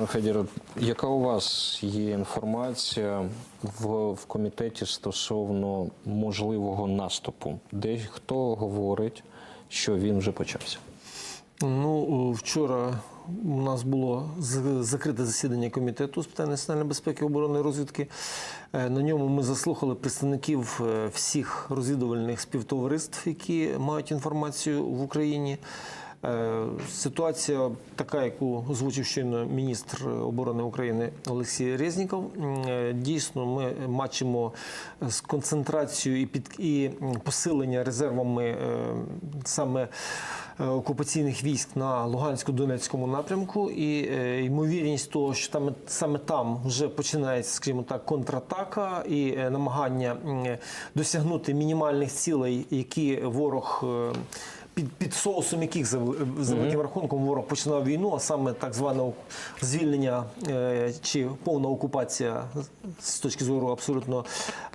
Пане Федір, яка у вас є інформація в, в комітеті стосовно можливого наступу? Де хто говорить, що він вже почався? Ну, вчора у нас було закрите засідання комітету з питань національної безпеки, оборони і розвідки. Е, На ньому ми заслухали представників е, всіх розвідувальних співтовариств, які мають інформацію в Україні. Е, Ситуація така, яку озвучив щойно міністр оборони України Олексій Резніков. Е, Дійсно, ми бачимо з концентрацією і під і посилення резервами е, саме окупаційних військ на Лугансько-Донецькому напрямку, і ймовірність того, що там саме там вже починається, скажімо так, контратака і намагання досягнути мінімальних цілей, які ворог. Під, під соусом яких за, за великим рахунком ворог починав війну, а саме так зване звільнення е, чи повна окупація з точки зору абсолютно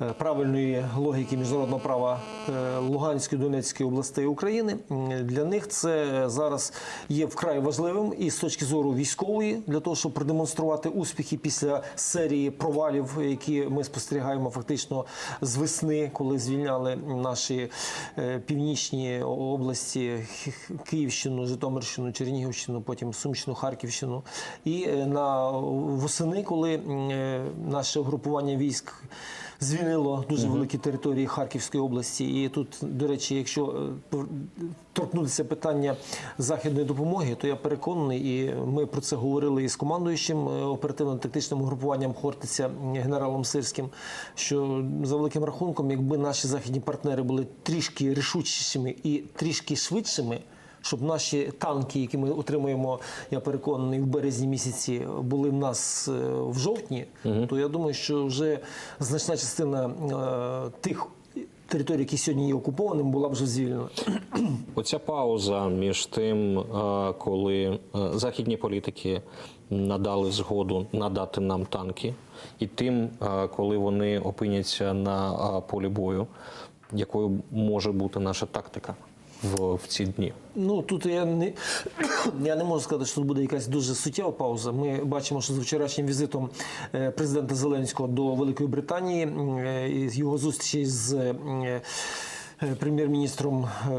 е, правильної логіки міжнародного права е, Луганської Донецької областей України. Для них це зараз є вкрай важливим і з точки зору військової, для того, щоб продемонструвати успіхи після серії провалів, які ми спостерігаємо фактично з весни, коли звільняли наші е, північні області Х- Київщину, Житомирщину, Чернігівщину, потім Сумщину, Харківщину. І е, на восени, коли е, наше угрупування військ звільнило дуже великі території Харківської області. І тут, до речі, якщо е, торкнутися питання західної допомоги, то я переконаний, і ми про це говорили із командуючим е, оперативно-тактичним угрупуванням Хортиця генералом Сирським. Що за великим рахунком, якби наші західні партнери були трішки рішучішими і трішки швидшими. Щоб наші танки, які ми отримуємо, я переконаний, в березні місяці були в нас е, в жовтні, то я думаю, що вже значна частина е, тих територій, які сьогодні є окупованими, була б вже звільнена. Оця пауза між тим, е, коли західні політики надали згоду надати нам танки, і тим, коли вони опиняться на полі бою, якою може бути наша тактика в, в ці дні? Ну тут я не я не можу сказати, що тут буде якась дуже суттєва пауза. Ми бачимо, що з вчорашнім візитом е, президента Зеленського до Великої Британії е, його зустрічі з. Прем'єр-міністром е,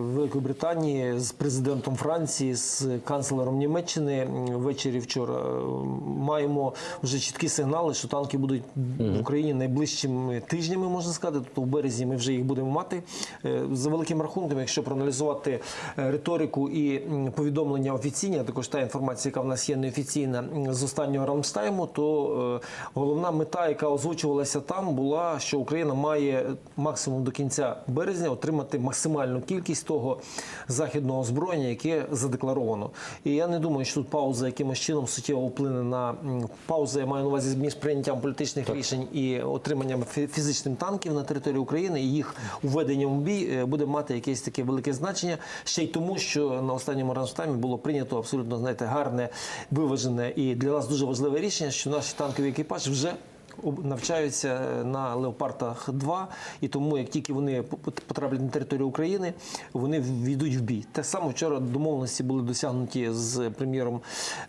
Великої Британії з президентом Франції, з канцлером Німеччини ввечері вчора е, маємо вже чіткі сигнали, що танки будуть в Україні найближчими тижнями, можна сказати. Тобто в березні ми вже їх будемо мати. Е, За великим рахунком, якщо проаналізувати риторику і повідомлення офіційні, а також та інформація, яка в нас є неофіційна з останнього Рамштайму, то головна мета, яка озвучувалася там, була, що Україна має максимум до кінця березня отримати максимальну кількість того західного озброєння, яке задекларовано. І я не думаю, що тут пауза якимось чином суттєво вплине на пауза, я маю на увазі між прийняттям політичних рішень і отриманням фі- фізичним танків на території України і їх введенням в бій е, буде мати якесь таке велике значення. Ще й тому, що на останньому Рамштаймі було прийнято абсолютно знаєте гарне, виважене і для нас дуже важливе рішення, що наш танковий екіпаж вже навчаються на леопардах 2 і тому, як тільки вони потраплять на територію України, вони війдуть в бій. Те саме вчора домовленості були досягнуті з прем'єром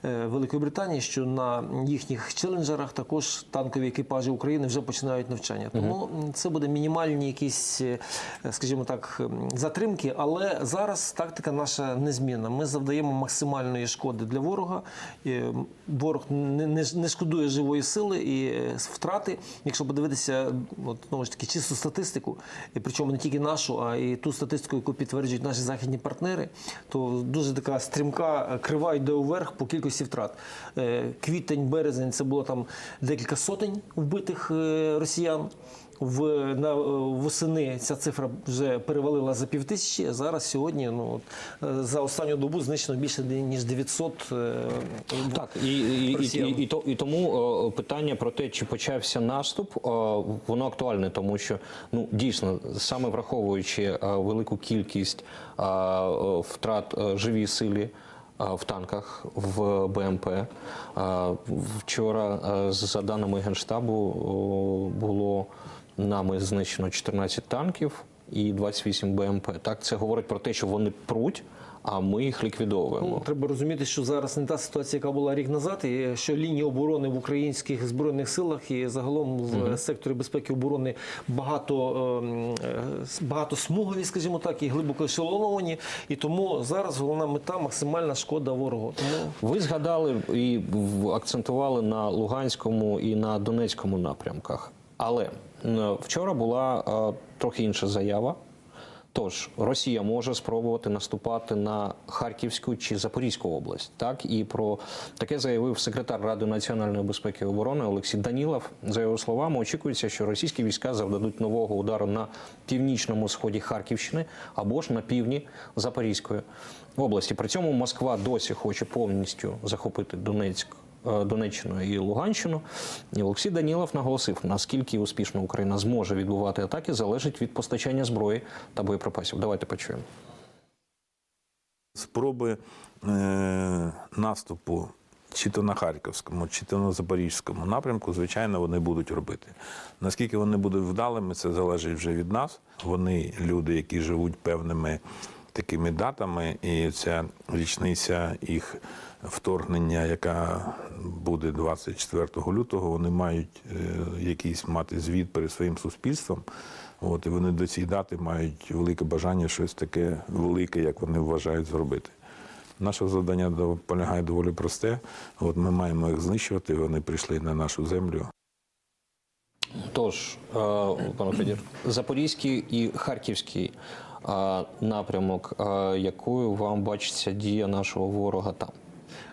е, Великої Британії, що на їхніх челенджерах також танкові екіпажі України вже починають навчання. Тому це буде мінімальні якісь, е, скажімо так, затримки. Але зараз тактика наша незмінна. Ми завдаємо максимальної шкоди для ворога. Е, Ворог не, шкодує живої сили і е, втрати. Якщо подивитися, от, знову ж таки, чисту статистику, і причому не тільки нашу, а і ту статистику, яку підтверджують наші західні партнери, то дуже така стрімка крива йде вверх по кількості втрат. Е, Квітень, березень це було там декілька сотень вбитих е, росіян. В на е, восени ця цифра вже перевалила за півтисячі. а Зараз сьогодні ну е, за останню добу знищено більше ніж 900 е, Так, і, і, і, Росіян. і, і, то- і тому питання про те, чи почався наступ, воно актуальне, тому що ну дійсно, саме враховуючи велику кількість втрат живій силі. В танках в БМП вчора, за даними генштабу, було нами знищено 14 танків і 28 БМП. Так, це говорить про те, що вони пруть, а ми їх ліквідовуємо. Ну, треба розуміти, що зараз не та ситуація, яка була рік назад, і що лінії оборони в українських збройних силах і загалом в секторі безпеки оборони багато, ем, е, багато смугові, скажімо так, і глибоко ешелоновані. І тому зараз головна мета максимальна шкода ворогу. Тому Ви згадали і акцентували на Луганському і на Донецькому напрямках. Але вчора була е, трохи інша заява. Тож Росія може спробувати наступати на Харківську чи Запорізьку область. Так і про таке заявив секретар Ради національної безпеки і оборони Олексій Данілов. За його словами, очікується, що російські війська завдадуть нового удару на північному сході Харківщини або ж на півдні Запорізької області. При цьому Москва досі хоче повністю захопити Донецьк. Е, Донеччину і Луганщину, і Олексій Данілов наголосив, наскільки успішно Україна зможе відбувати атаки, залежить від постачання зброї та боєприпасів. Давайте почуємо. Спроби е, наступу чи то на Харківському, чи то на Запорізькому напрямку, звичайно, вони будуть робити. Наскільки вони будуть вдалими, це залежить вже від нас. Вони люди, які живуть певними такими датами, і ця річниця їх вторгнення, яка буде 24 лютого, вони мають е, якийсь мати звіт перед своїм суспільством. От, і вони до цієї дати мають велике бажання щось таке велике, як вони вважають, зробити. Наше завдання полягає доволі просте. От ми маємо їх знищувати. Вони прийшли на нашу землю. Тож, е, пане Федір, Запорізький і Харківський напрямок, якою вам бачиться дія нашого ворога там?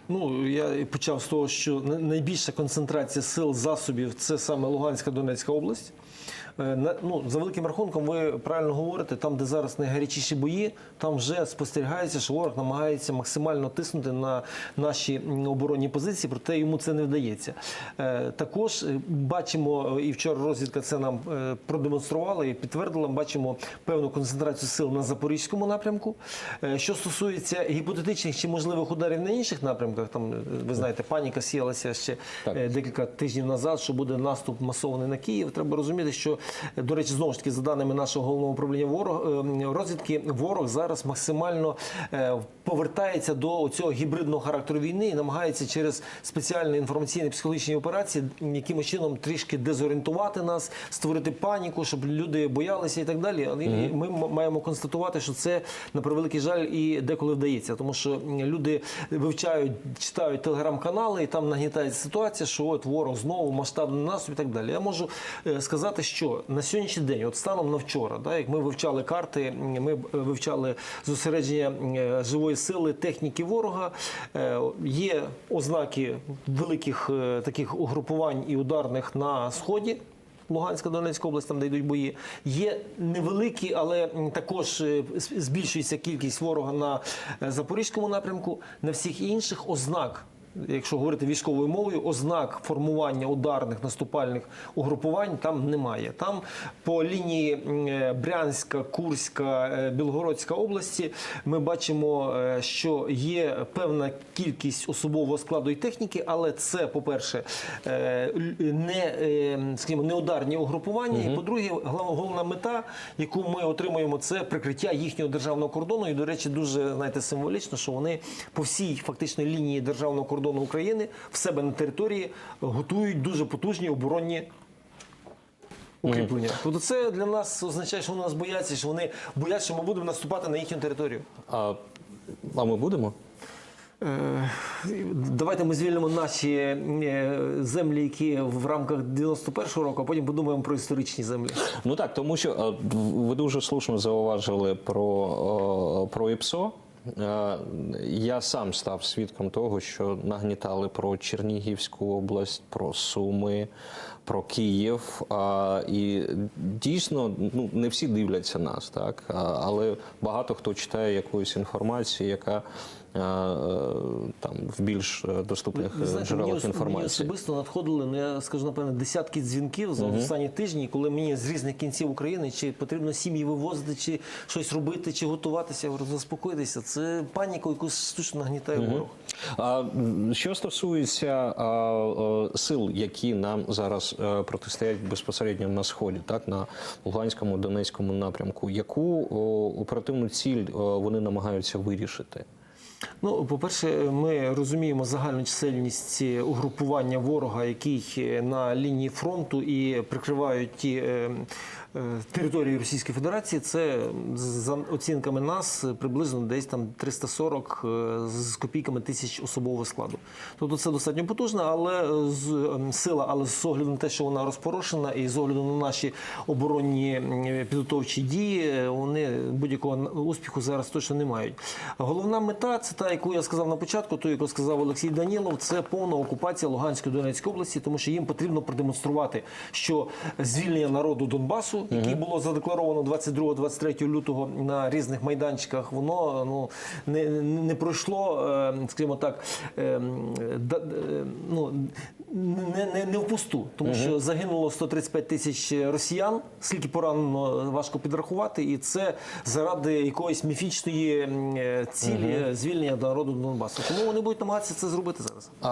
Ну, я почав з того, що найбільша концентрація сил засобів це саме Луганська Донецька область. Е, Ну, за великим рахунком, ви правильно говорите, там, де зараз найгарячіші бої, там вже спостерігається, що ворог намагається максимально тиснути на наші оборонні позиції, проте йому це не вдається. Е, Також е, бачимо, і вчора розвідка це нам продемонструвала і підтвердила. Бачимо певну концентрацію сил на запорізькому напрямку. Що стосується гіпотетичних чи можливих ударів на інших напрямках, там ви знаєте, паніка сіялася ще Так. декілька тижнів назад, що буде наступ масований на Київ. Треба розуміти, що до речі, знову ж таки, за даними нашого головного управління ворог е, розвідки, ворог зараз максимально е, повертається до цього гібридного характеру війни і намагається через спеціальні інформаційні психологічні операції якимось чином трішки дезорієнтувати нас, створити паніку, щоб люди боялися і так далі. Але і ми маємо констатувати, що це на превеликий жаль і деколи вдається, тому що люди вивчають, читають телеграм-канали, і там нагнітається ситуація, що от ворог знову масштабний наступ і так далі. Я можу е, сказати, що на сьогоднішній день, от станом на вчора, да, як ми вивчали карти, ми е, вивчали зосередження е, живої сили, техніки ворога. е, Є ознаки великих таких угрупувань і ударних на сході. Луганська, Донецька область, там де йдуть бої. Є невеликі, але також збільшується кількість ворога на запорізькому напрямку. На всіх інших ознак, якщо говорити військовою мовою, ознак формування ударних наступальних угрупувань там немає. Там по лінії е, Брянська, Курська, е, Білгородська області ми бачимо, е, що є певна кількість особового складу і техніки, але це, по-перше, не, скажімо, не ударні угрупування. І по-друге, головна мета, яку ми отримуємо, це прикриття їхнього державного кордону. І, до речі, дуже знаєте, символічно, що вони по всій фактично лінії державного кордону України в себе на території готують дуже потужні оборонні. Укріплення. Тобто це для нас означає, що вони нас бояться, що вони бояться, що ми будемо наступати на їхню територію. А, а ми будемо? Е, Давайте ми звільнимо наші е, землі, які в рамках 91-го року, а потім подумаємо про історичні землі. Ну так, тому що е, ви дуже слушно зауважили про, про ІПСО. Е, Я сам став свідком того, що нагнітали про Чернігівську область, про Суми, про Київ. І дійсно ну, не всі дивляться нас, так? Але багато хто читає якусь інформацію, яка там в більш е, доступних Ви е, знаєте, джерелах мені інформації. особисто надходили, ну я скажу напевно, десятки дзвінків за останні тижні, коли мені з різних кінців України чи потрібно сім'ї вивозити, чи щось робити, чи готуватися. Я говорю, заспокойтеся. Це паніка, яку штучно нагнітає ворог. А що стосується а, а, сил, які нам зараз е, протистоять безпосередньо на сході, так на Луганському Донецькому напрямку, яку оперативну ціль вони намагаються вирішити? Ну, по-перше, ми розуміємо загальну чисельність угрупування ворога, який е, на лінії фронту і прикривають ті е, е, території Російської Федерації. Це за оцінками нас приблизно десь там 340 е, з копійками тисяч особового складу. Тобто це достатньо потужно, але е, з ем, сила, але з огляду на те, що вона розпорошена, і з огляду на наші оборонні підготовчі дії, е, вони будь-якого успіху зараз точно не мають. Головна мета це та, яку я сказав на початку, ту, яку сказав Олексій Данілов, це повна окупація Луганської Донецької області, тому що їм потрібно продемонструвати, що звільнення народу Донбасу, яке було задекларовано 22-23 лютого на різних майданчиках, воно ну не, не пройшло, е, скажімо так, е, да- е, ну. Не, не, не впусту, тому що загинуло 135 тисяч росіян, скільки поранено важко підрахувати, і це заради якоїсь міфічної цілі звільнення народу Донбасу. Тому вони будуть намагатися це зробити зараз.